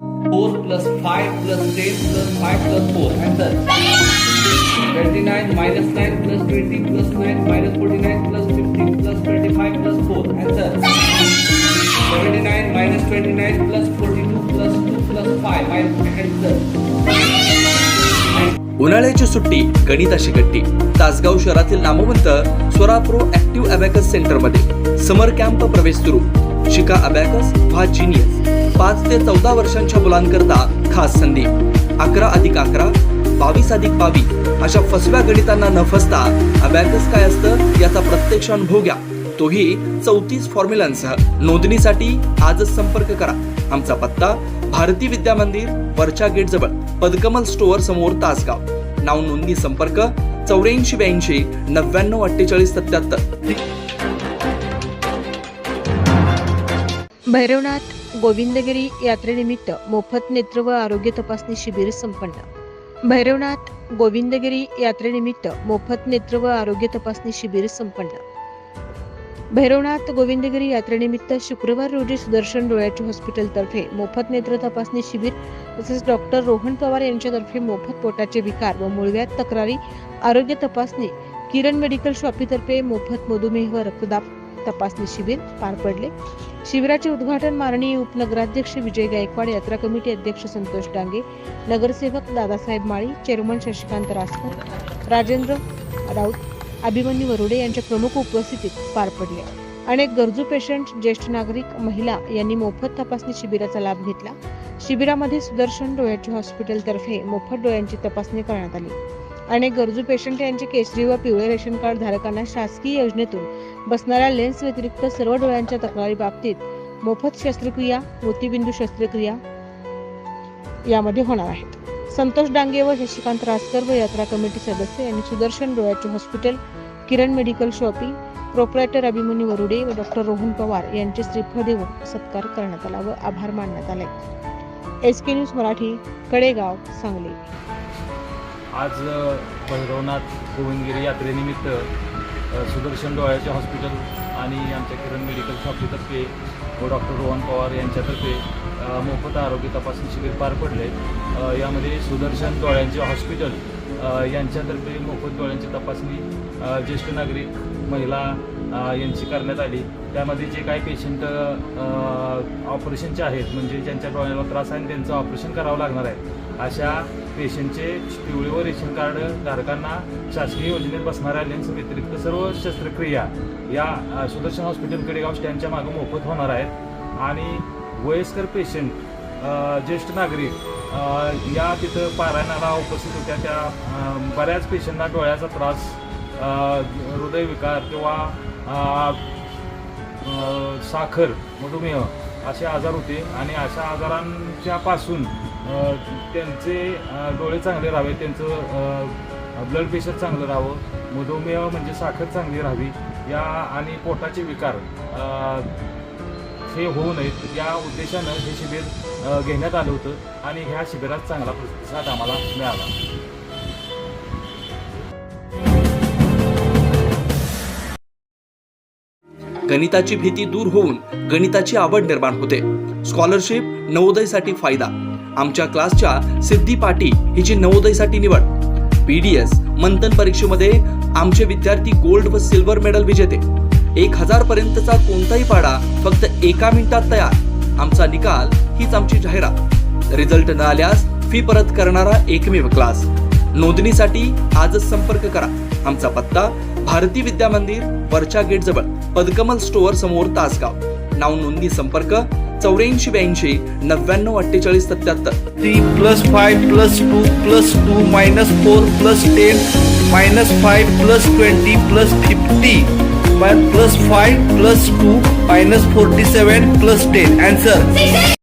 4 plus 5 plus 10 plus 5 plus 4. Answer. 29 minus 9 plus 20 plus 9 minus 49 plus 15 plus 25 plus 4. Answer. 79 minus 29 plus 42 plus 2 plus 5. Minus answer. उन्हाळ्याची सुट्टी गणिताशी गट्टी तासगाव शहरातील नामवंत स्वराप्रो active abacus सेंटरमध्ये समर camp प्रवेश सुरू शिका अबॅकस व्हा जिनियस पाच ते चौदा वर्षांच्या मुलांकरता खास संधी. अकरा अधिक अकरा बावीस अधिक बावीस अशा फसव्या गणितांना न फसता अबॅकस काय असतं याचा प्रत्यक्ष अनुभव घ्या. तोही चौतीस फॉर्म्युलांसह. नोंदणीसाठी आजच संपर्क करा. आमचा पत्ता भारती विद्या मंदिर वरच्या गेट जवळ पदकमल स्टोअर समोर तासगाव. नाव नोंदणी संपर्क चौऱ्याऐंशी ब्याऐंशी नव्याण्णव अठ्ठेचाळीस सत्याहत्तर. भैरवनाथ गोविंदगिरी यात्रेनिमित्त मोफत नेत्र व आरोग्य तपासणी शिबिर संपन्न. भैरवनाथ गोविंदगिरी यात्रेनिमित्त मोफत नेत्र व आरोग्य तपासणी शिबिर संपन्न. भैरवनाथ गोविंदगिरी यात्रेनिमित्त शुक्रवार रोजी सुदर्शन डोळ्याचे हॉस्पिटलतर्फे मोफत नेत्र तपासणी शिबिर तसेच डॉक्टर रोहन पवार यांच्यातर्फे मोफत पोटाचे विकार व मुळव्यात तक्रारी आरोग्य तपासणी किरण मेडिकल शॉपीतर्फे मोफत मधुमेह व रक्तदाब तपासणी शिबिर पार पडले. शिबिराचे उद्घाटन माननीय उपनगराध्यक्ष विजय गायकवाड यात्रा कमिटी अध्यक्ष संतोष डांगे नगरसेवक दादासाहेब माळी चेअरमन शशिकांत रासकर राजेंद्र राऊत अभिमन्यू वरुडे यांच्या प्रमुख उपस्थितीत पार पडले. अनेक गरजू पेशंट ज्येष्ठ नागरिक महिला यांनी मोफत तपासणी शिबिराचा लाभ घेतला. शिबिरामध्ये सुदर्शन डोळ्याचे हॉस्पिटलतर्फे मोफत डोळ्यांची तपासणी करण्यात आली. अनेक गरजू पेशंट यांचे केसरी व पिवळे रेशन कार्ड धारकांना शासकीय योजनेतून बसणाऱ्या लेन्स व्यतिरिक्त सर्व डोळ्यांच्या तक्रारी बाबतीत मोफत शस्त्रक्रिया मोतीबिंदू शस्त्रक्रिया यामध्ये होणार आहेत. संतोष डांगे व शशिकांत रासकर व यात्रा कमिटी सदस्य यांनी सुदर्शन डोळ्याचे hospital Kiran medical shopping proprietor Abhimanyu Warude व डॉक्टर रोहन पवार यांचे श्रीफळ देऊन सत्कार करण्यात आला व आभार मानण्यात आले. S K news Marathi Kadegaon Sangli. आज भैरवनाथ गोविंदगिरी यात्रेनिमित्त सुदर्शन डोळ्याचे हॉस्पिटल आणि आमच्या किरण मेडिकल शॉपीतर्फे व डॉक्टर रोहन पवार यांच्यातर्फे मोफत आरोग्य तपासणी शिबिर पार पडले. यामध्ये सुदर्शन डोळ्यांचे हॉस्पिटल यांच्यातर्फे मोफत डोळ्यांची तपासणी ज्येष्ठ नागरिक महिला यांची करण्यात आली. त्यामध्ये जे काही पेशंट ऑपरेशनचे आहेत म्हणजे ज्यांच्या डोळ्याला त्रास आहे आणि त्यांचं ऑपरेशन करावं लागणार आहे. अशा पेशंटचे पिवळे व रेशन कार्ड धारकांना शासकीय योजनेत बसणाऱ्या लेन्स व्यतिरिक्त सर्व शस्त्रक्रिया या सुदर्शन हॉस्पिटल कडेगाव स्टँडच्या मागं मोफत होणार आहेत. आणि वयस्कर पेशंट ज्येष्ठ नागरिक या तिथं पारायणाला उपस्थित होत्या. त्या बऱ्याच पेशंटना डोळ्याचा त्रास हृदयविकार किंवा साखर मधुमेह असे आजार होते आणि अशा आजारांच्या पासून त्यांचे डोळे चांगले राहावे त्यांचं ब्लड प्रेशर चांगलं राहावं मधुमेह म्हणजे साखर चांगली राहावी या आणि पोटाचे विकार हे होऊ नयेत या उद्देशानं हे शिबिर घेण्यात आलं होतं आणि ह्या शिबिरात चांगला प्रतिसाद आम्हाला मिळाला. गणिताची भीती दूर होऊन गणिताची आवड निर्माण होते. स्कॉलरशिप नवोदयसाठी फायदा. आमच्या क्लासच्या सिद्धी पाटी हिची नवोदयसाठी निवड. पीडीएस मंथन परीक्षेमध्ये आमचे विद्यार्थी गोल्ड व सिल्वर मेडल विजेते. एक हजार पर्यंतचा कोणताही पाडा फक्त एका मिनिटात तयार. आमचा निकाल हीच आमची जाहिरात. रिझल्ट न आल्यास फी परत करणारा एकमेव क्लास नोंदणीसाठी आजच संपर्क करा. आमचा पत्ता भारती विद्या मंदिर वरच्या गेट जवळ पदकमल स्टोअर समोर तासगाव. नाव नोंदणी संपर्क चौऱ्याऐंशी ब्याऐंशी नव्याण्णव अठ्ठेचाळीस सत्याहत्तर. Three plus five plus two plus two minus four plus ten minus five plus twenty plus fifty plus five plus two minus forty seven plus ten answer